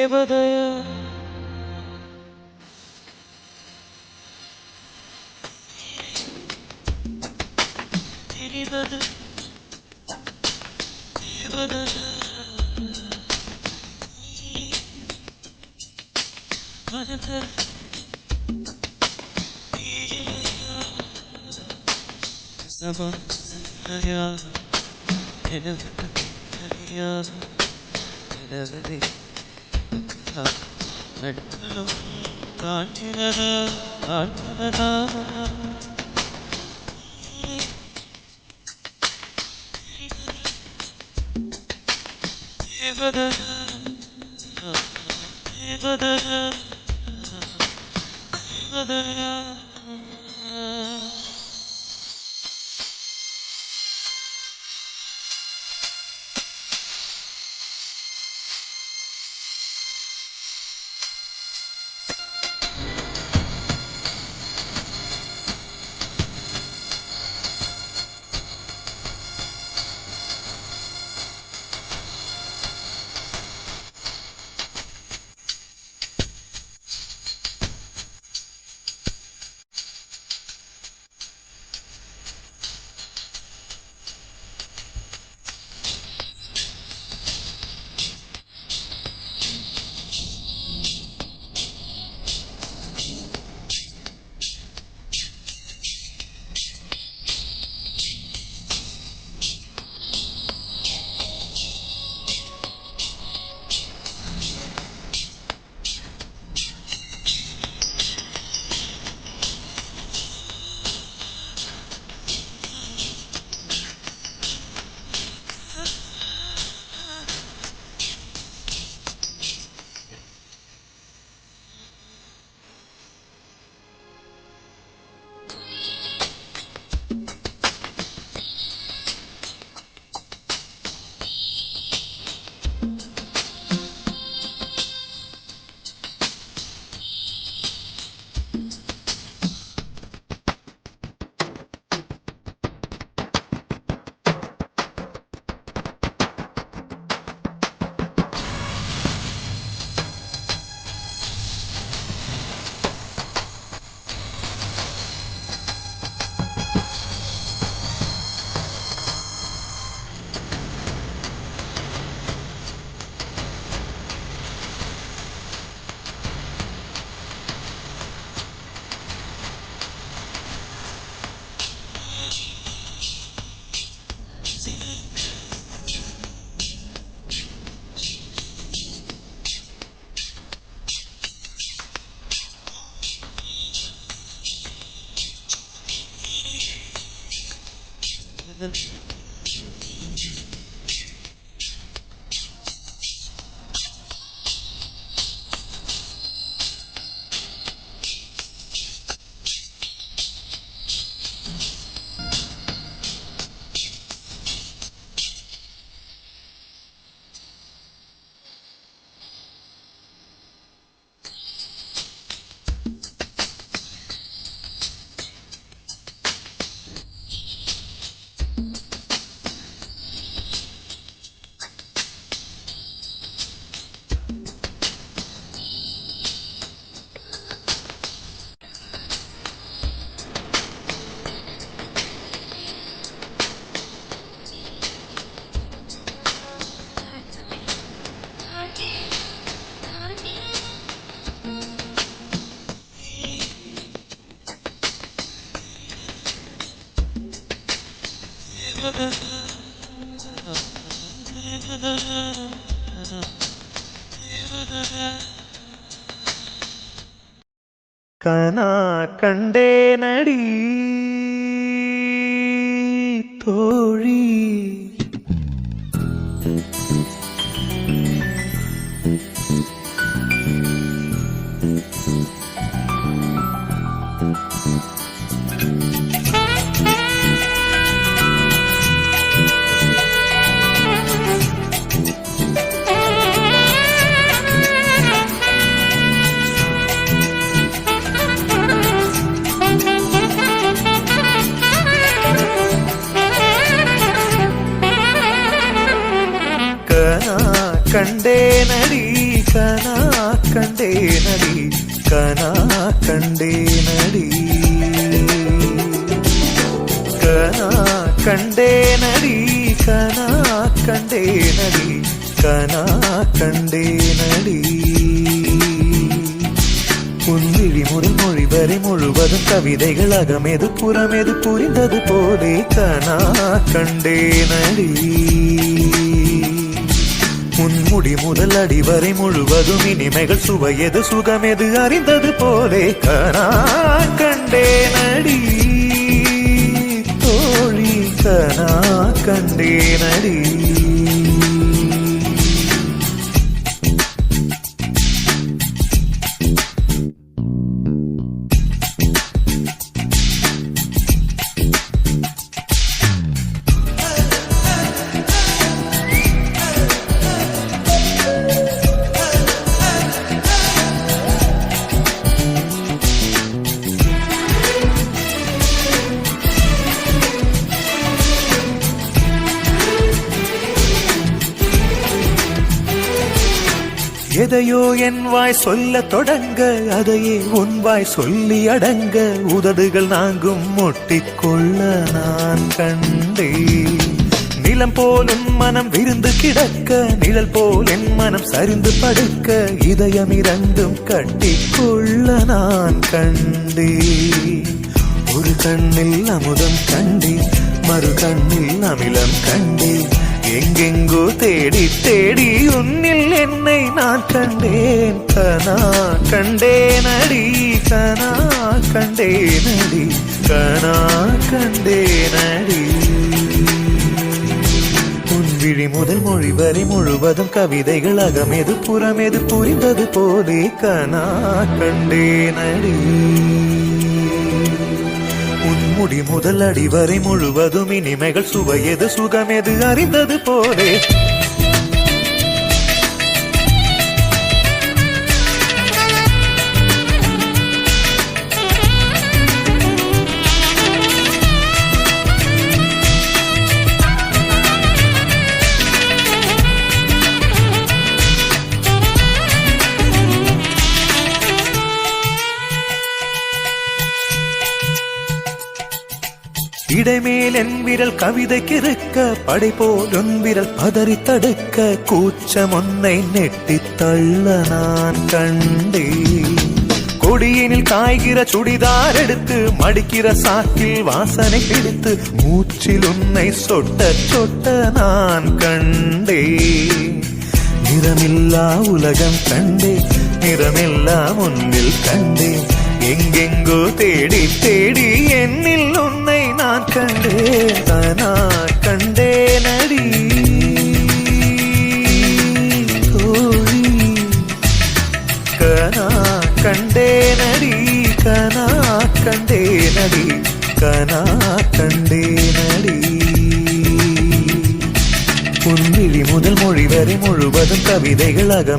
Shibadaya. Shibadaya. Shibadaya. Shibadaya. zaman ya Benim ya Benim காண்கிறத காண்கிறதா தேவதைய தேவதைய தேவதைய கனா கண்டே நடி தோழி கனா கண்டே நடி கனா கண்டே நடி கனா கண்டே நடி கனா கண்டே நடி உன்விழி முதல் மொழி வரை முழுவதும் கவிதைகள் அகமெது புறமெது புரிந்தது போலே கனா கண்டே நடி முன்முடி முதல் அடி வரை முழுவதும் இனிமைகள் சுவையது சுகமெது அறிந்தது போலே கனா கண்டே நடி தோழி எதையோ என் வாய் சொல்ல தொடங்க அதையே உன் வாய் சொல்லி அடங்க. உதடுகள் நாங்கும் முட்டிக்கொள்ள நான் கண்டே நிலம் போல் உன் மனம் விருந்து கிடக்க நிழல் போல் என் மனம் சரிந்து படுக்க இதயம் இரண்டும் கட்டிக்கொள்ள நான் கண்டே ஒரு கண்ணில் அமுதம் கண்டே மறு கண்ணில் அமிலம் கண்டே எங்கெங்கோ தேடி தேடி உன்னில் என்னை நான் கண்டேன். கனா கண்டேனடி கனா கண்டேனடி கனா கண்டேனடி உன் விழி முதல் மொழி வரை முழுவதும் கவிதைகள் அகமெது புறமெது புரிந்தது போலே கனா கண்டேனடி உன் முடி முதல் அடி வரை முழுவதும் இனிமைகள் சுவையது சுகமெது அறிந்தது போலே. இடைமேல் என் விரல் கவிதை இருக்க படை போல் உன் விரல் பதறி தடுக்க கூச்சம் ஒன்னை நெட்டி தள்ள நான் கண்டே கொடியினில் காய்கிற சுடிதார் எடுத்து மடிக்கிற சாக்கில் வாசனை பிடித்து மூச்சில் உன்னை சொட்ட சொட்ட நான் கண்டே நிறமில்லா உலகம் கண்டே நிறமில்லா முன்னில் கண்டேன். எங்கெங்கோ தேடி தேடி என்னில் உன்னை நான் கண்டேன் தானா கண்டே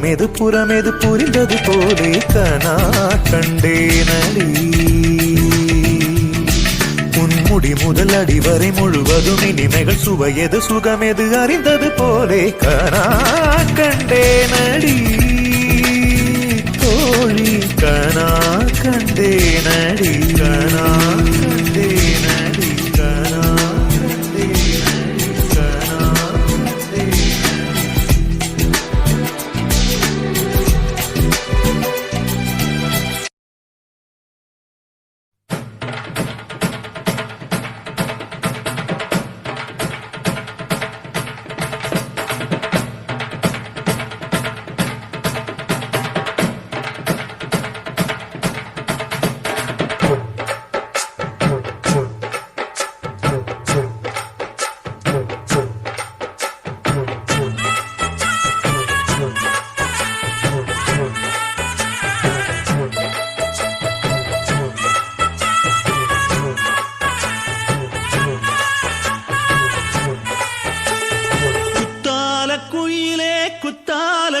கவிதைகள் அகமெது புறமெது புரிந்தது போலே கனா கண்டே நடி முடி முதல் அடி வரை முழுவதும் இனிமைகள் சுவையது சுகமெது அறிந்தது போலே கனா கண்டே நடி தோழி கனா கண்டே நடி கனா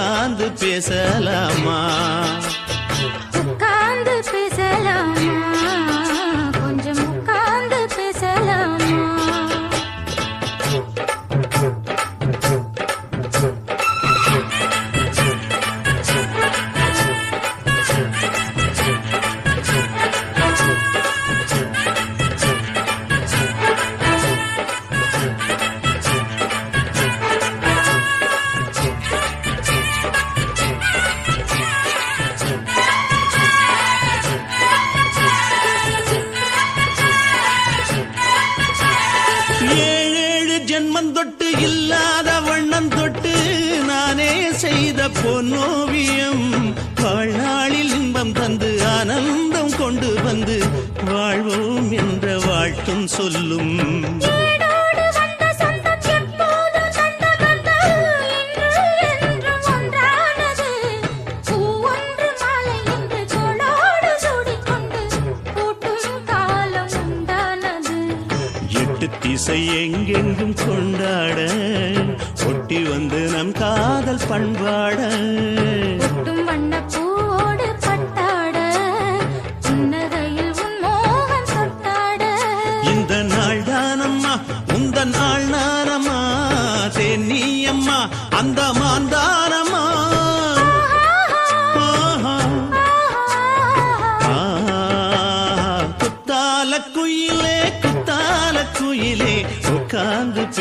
உட்கார்ந்து பேசலாமா? உட்கார்ந்து பேசலாமா? பொன்னோவியம். வாழ்நாளில் இன்பம் தந்து ஆனந்தம் கொண்டு வந்து வாழ்வோம் என்ற வாழ்த்தும் சொல்லும். பண்பாட. ஒட்டும் வண்ணப் பூவோடு பட்டாட. புன்னகையில் உன் மோகம் தொட்டாட. இந்த நாள் தானம்மா உந்த நாள் நானம்மா. தென்னி அம்மா அந்த மாந்தானம்மா குத்தால குயிலே குத்தால குயிலே உட்கார்ந்து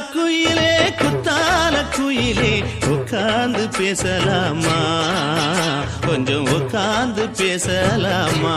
குயிலே குத்தால குயிலே உட்காந்து பேசலாமா? கொஞ்சம் உட்காந்து பேசலாமா?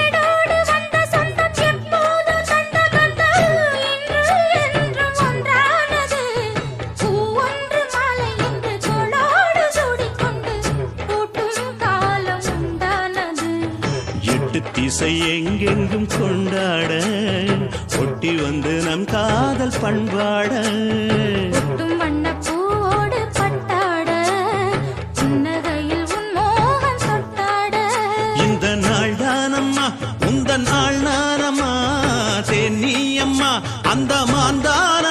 காதல் பண்பாட இந்த நாள் தானம்மா உந்த நாள் நானம்மா தென்னியம்மா அந்த மாந்தான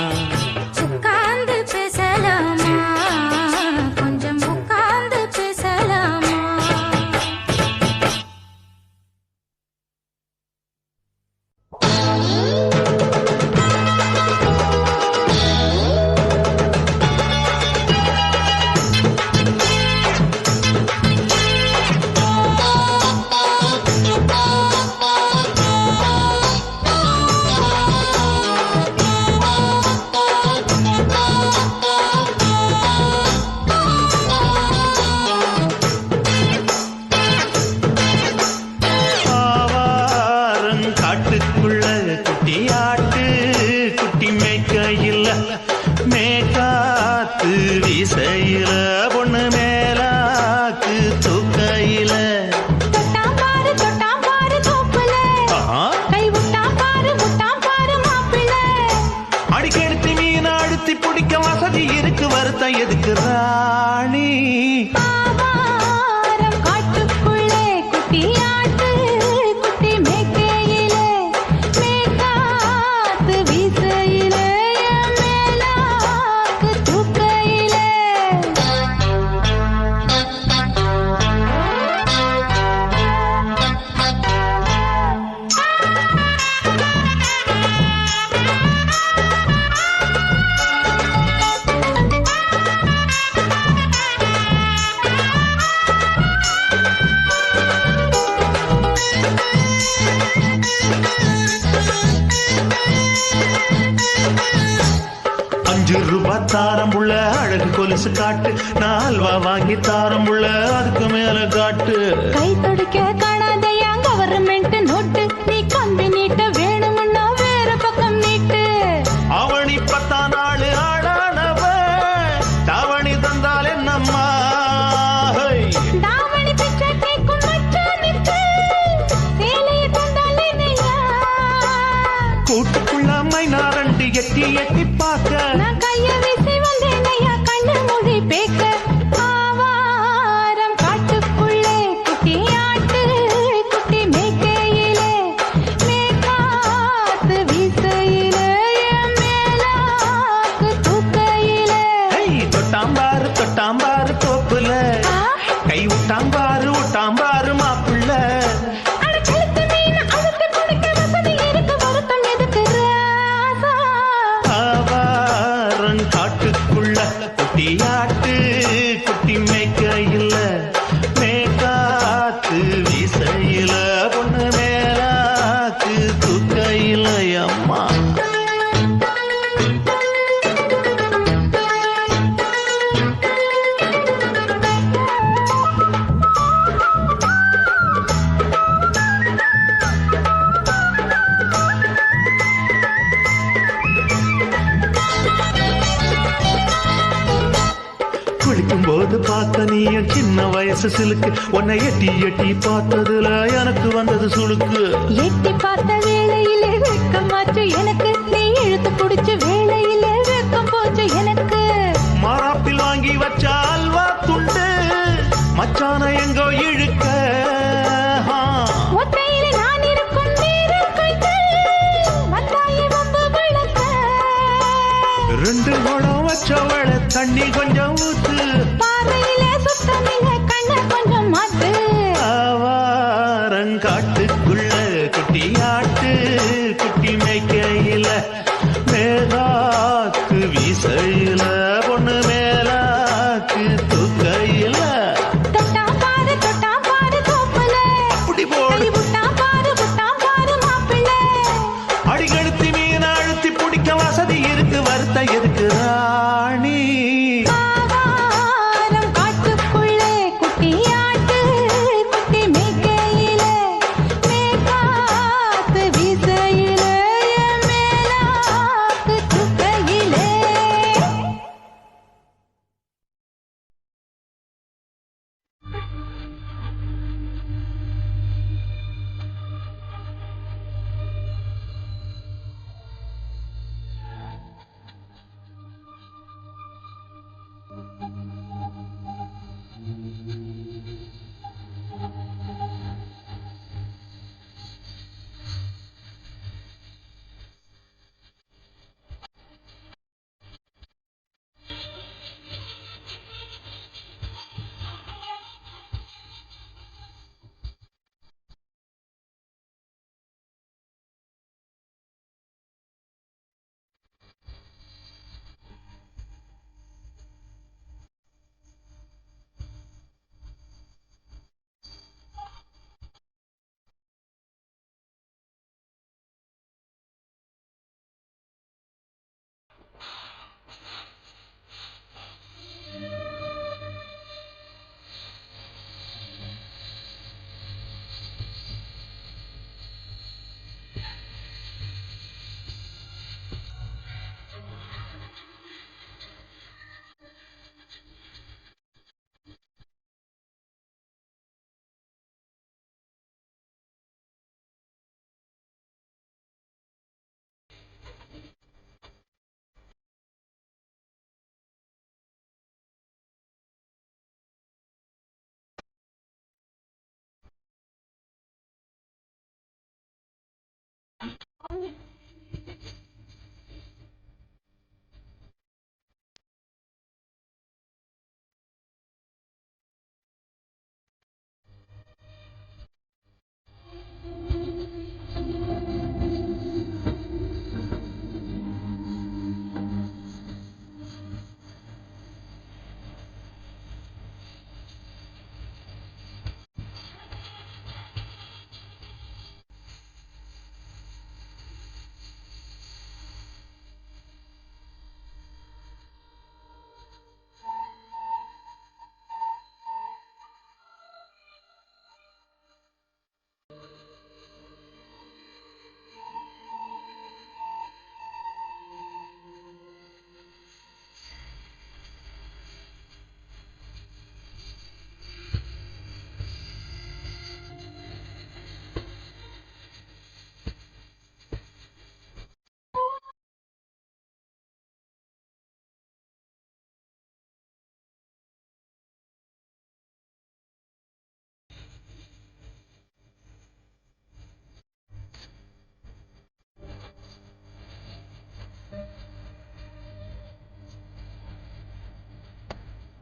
வீசையில கொலுசு காட்டு. நால்வா வாங்கி தாரம் உள்ள அதுக்கு மேல காட்டு. கை துடிக்க மனசு சிலுக்கு. உன்னை எட்டி எட்டி பார்த்ததுல எனக்கு வந்தது சுழுக்கு எட்டி பார்த்த வேலையிலே வெக்கமாச்சு எனக்கு. நீ இழுத்து குடிச்ச வேலையிலே வெக்கம் போச்சு எனக்கு. மாறாப்பில் வாங்கி வச்ச அல்வா துண்டு. மச்சான எங்கோ இழுக்க. ரெண்டு குடம் வச்சவள தண்ணி கொஞ்சம் ஊத்து. பார்வையிலே சுத்தமில்லை கண்ண கொஞ்சம் மாத்து